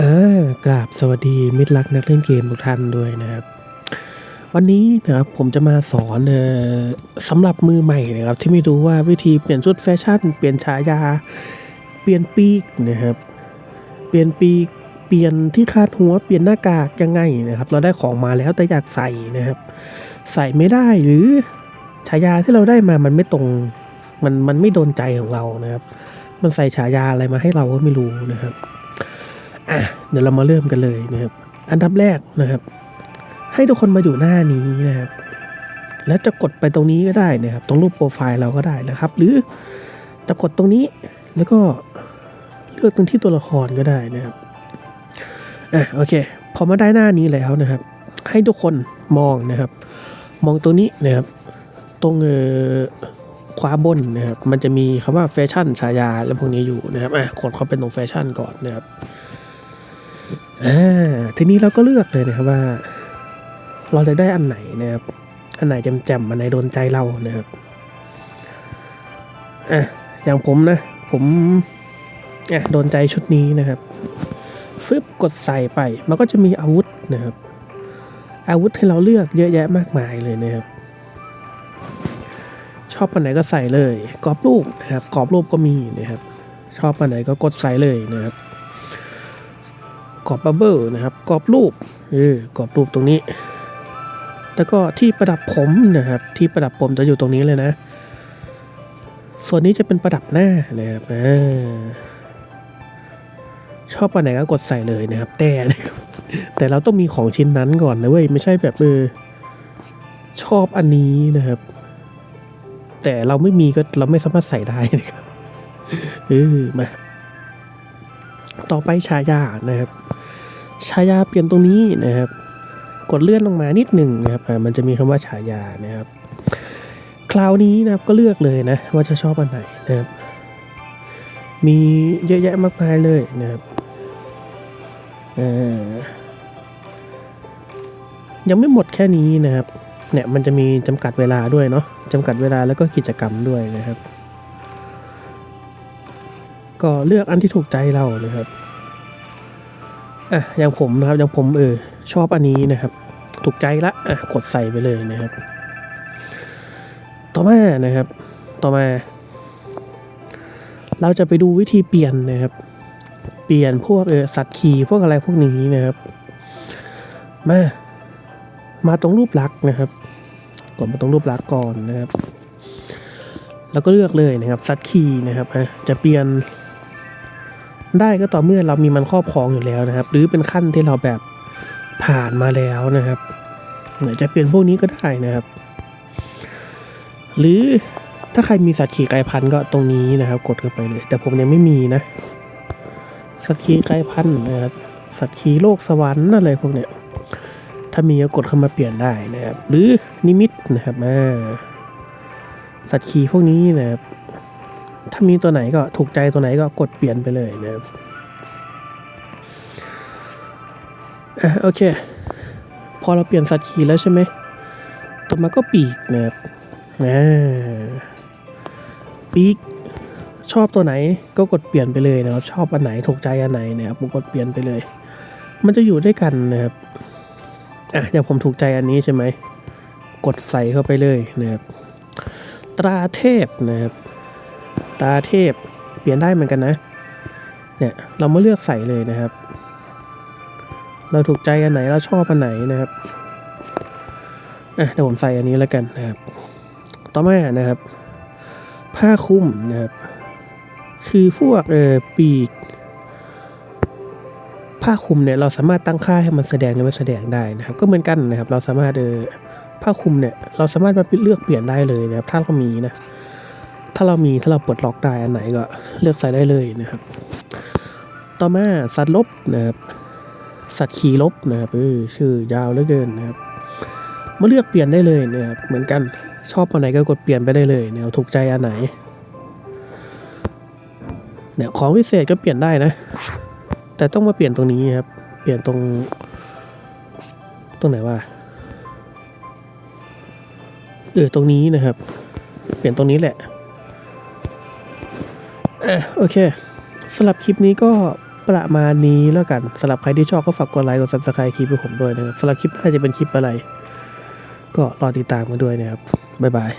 อ่ากราบสวัสดีมิตรรักนักเล่นเกมทุกท่านด้วยนะครับ วันนี้นะครับผมจะมาสอนเออสำหรับมือใหม่นะครับ ที่ไม่รู้ว่าวิธีเปลี่ยนชุดแฟชั่น เปลี่ยนฉายา เปลี่ยนปีกนะครับ เปลี่ยนปีกเปลี่ยนที่คาดหัวเปลี่ยนหน้ากากยังไงนะครับ เราได้ของมาแล้วแต่อยากใส่นะครับ ใส่ไม่ได้หรือฉายาที่เราได้มามันไม่ตรงมันมันไม่โดนใจของเรานะครับ มันใส่ฉายาอะไรมาให้เราก็ไม่รู้นะครับ อะเดี๋ยวเรามาเริ่มกันเลยนะครับ อันดับแรกนะครับ ให้ทุกคนมาอยู่หน้านี้นะครับ แล้วจะกดไปตรงนี้ก็ได้นะครับ ตรงรูปโปรไฟล์เราก็ได้นะครับ หรือจะกดตรงนี้แล้วก็เลือกตรงที่ตัวละครก็ได้นะครับอะโอเค พอมาได้หน้านี้แล้วนะครับ ให้ทุกคนมองนะครับ มองตรงนี้นะครับ ตรงเออขวาบนนะครับ มันจะมีคำว่าแฟชั่นฉายาและพวกนี้อยู่นะครับอะกดเข้าไปตรงแฟชั่นก่อนนะครับ อ่าทีนี้เราก็เลือกเลยนะครับว่า เราจะได้อันไหนนะครับ อันไหนจ่มๆอันไหนโดนใจเรานะครับอะอย่างผมนะ ผมอะโดนใจชุดนี้นะครับฟึบกดใส่ไป มันก็จะมีอาวุธนะครับ อาวุธให้เราเลือกเยอะแยะมากมายเลยนะครับ ชอบอันไหนก็ใส่เลยกรอบรูปนะครับกรอบรูปก็มีนะครับ ชอบอันไหนก็กดใส่เลยนะครับ กรอบบับเบิลนะครับกรอบรูปเออกรอบรูปตรงนี้ แล้วก็ที่ประดับผมนะครับ ที่ประดับผมจะอยู่ตรงนี้เลยนะ ส่วนนี้จะเป็นประดับหน้านะครับอ่าชอบอันไหนก็กดใส่เลยนะครับ แต่แต่เราต้องมีของชิ้นนั้นก่อนนะเว้ยไม่ใช่แบบเออชอบอันนี้นะครับ แต่เราไม่มีก็เราไม่สามารถใส่ได้นะครับเออมาต่อไปฉายานะครับ ฉายาเปลี่ยนตรงนี้นะครับ กดเลื่อนลงมานิดหนึ่งนะครับมันจะมีคำว่าฉายานะครับคราวนี้นะครับก็เลือกเลยนะว่าจะชอบอันไหนนะครับมีเยอะแยะมากมายเลยนะครับยังไม่หมดแค่นี้นะครับเนี่ยมันจะมีจำกัดเวลาด้วยเนาะจำกัดเวลาแล้วก็กิจกรรมด้วยนะครับ ก็เลือกอันที่ถูกใจเรานะครับ อะอย่างผมนะครับอย่างผมเออชอบอันนี้นะครับ ถูกใจละอะกดใส่ไปเลยนะครับ ต่อมานะครับ ต่อมา เราจะไปดูวิธีเปลี่ยนนะครับ เปลี่ยนพวกเออสัตว์ขี่พวกอะไรพวกนี้นะครับ มามาตรงรูปลักษณ์นะครับกดมาตรงรูปลักษณ์ก่อนนะครับ แล้วก็เลือกเลยนะครับสัตว์ขี่นะครับจะเปลี่ยน ได้ก็ต่อเมื่อเรามีมันครอบครองอยู่แล้วนะครับ หรือเป็นขั้นที่เราแบบผ่านมาแล้วนะครับหรือจะเปลี่ยนพวกนี้ก็ได้นะครับ หรือถ้าใครมีสัตว์ขี่ไกลพันธุ์ก็ตรงนี้นะครับ กดเข้าไปเลย แต่ผมยังไม่มีนะ สัตว์ขี่ไกลพันธุ์นะครับสัตว์ขี่โลกสวรรค์อะไรพวกเนี้ยถ้ามีก็กดเข้ามาเปลี่ยนได้นะครับ หรือนิมิตนะครับอ่าสัตว์ขี่พวกนี้นะครับ ถ้ามีตัวไหนก็ถูกใจตัวไหนก็กดเปลี่ยนไปเลยนะครับอะโอเค พอเราเปลี่ยนสัตว์ขี่แล้วใช่ไหมต่อมาก็ปีกนะครับอ่าปีกชอบตัวไหนก็กดเปลี่ยนไปเลยนะครับ ชอบอันไหนถูกใจอันไหนนะครับผมกดเปลี่ยนไปเลย มันจะอยู่ด้วยกันนะครับอะอย่างผมถูกใจอันนี้ใช่ไหมกดใส่เข้าไปเลยนะครับตราเทพนะครับ ตาเทพ เปลี่ยนได้เหมือนกันนะ เนี่ยเรามาเลือกใส่เลยนะครับ เราถูกใจอันไหนเราชอบอันไหนนะครับอะเดี๋ยวผมใส่อันนี้แล้วกันนะครับ ต่อมานะครับ ผ้าคลุมนะครับ คือพวกเออปีก ผ้าคลุมเนี่ยเราสามารถตั้งค่าให้มันแสดงหรือไม่แสดงได้นะครับ ก็เหมือนกันนะครับ เราสามารถเออผ้าคลุมเนี่ยเราสามารถมาเลือกเปลี่ยนได้เลยนะครับ ถ้าเรามีนะ ถ้าเรามีถ้าเราปลดล็อกได้อันไหนก็เลือกใส่ได้เลยนะครับ ต่อมาสัตว์ลบนะครับสัตว์ขี่ลบนะครับเออชื่อยาวเหลือเกินนะครับมาเลือกเปลี่ยนได้เลยนะครับเหมือนกันชอบอันไหนก็กดเปลี่ยนไปได้เลยแนวถูกใจอันไหนเนี่ยของพิเศษก็เปลี่ยนได้นะ แต่ต้องมาเปลี่ยนตรงนี้ครับ เปลี่ยนตรง ตรงไหนวะเออตรงนี้นะครับ เปลี่ยนตรงนี้แหละ อะโอเคสำหรับคลิปนี้ก็ประมาณนี้แล้วกันสำหรับใครที่ชอบก็ฝากกดไลค์กดซับสไครต์คลิปให้ผมด้วยนะครับสำหรับคลิปหน้าจะเป็นคลิปอะไร ก็รอติดตามกันด้วยนะครับบ๊ายบาย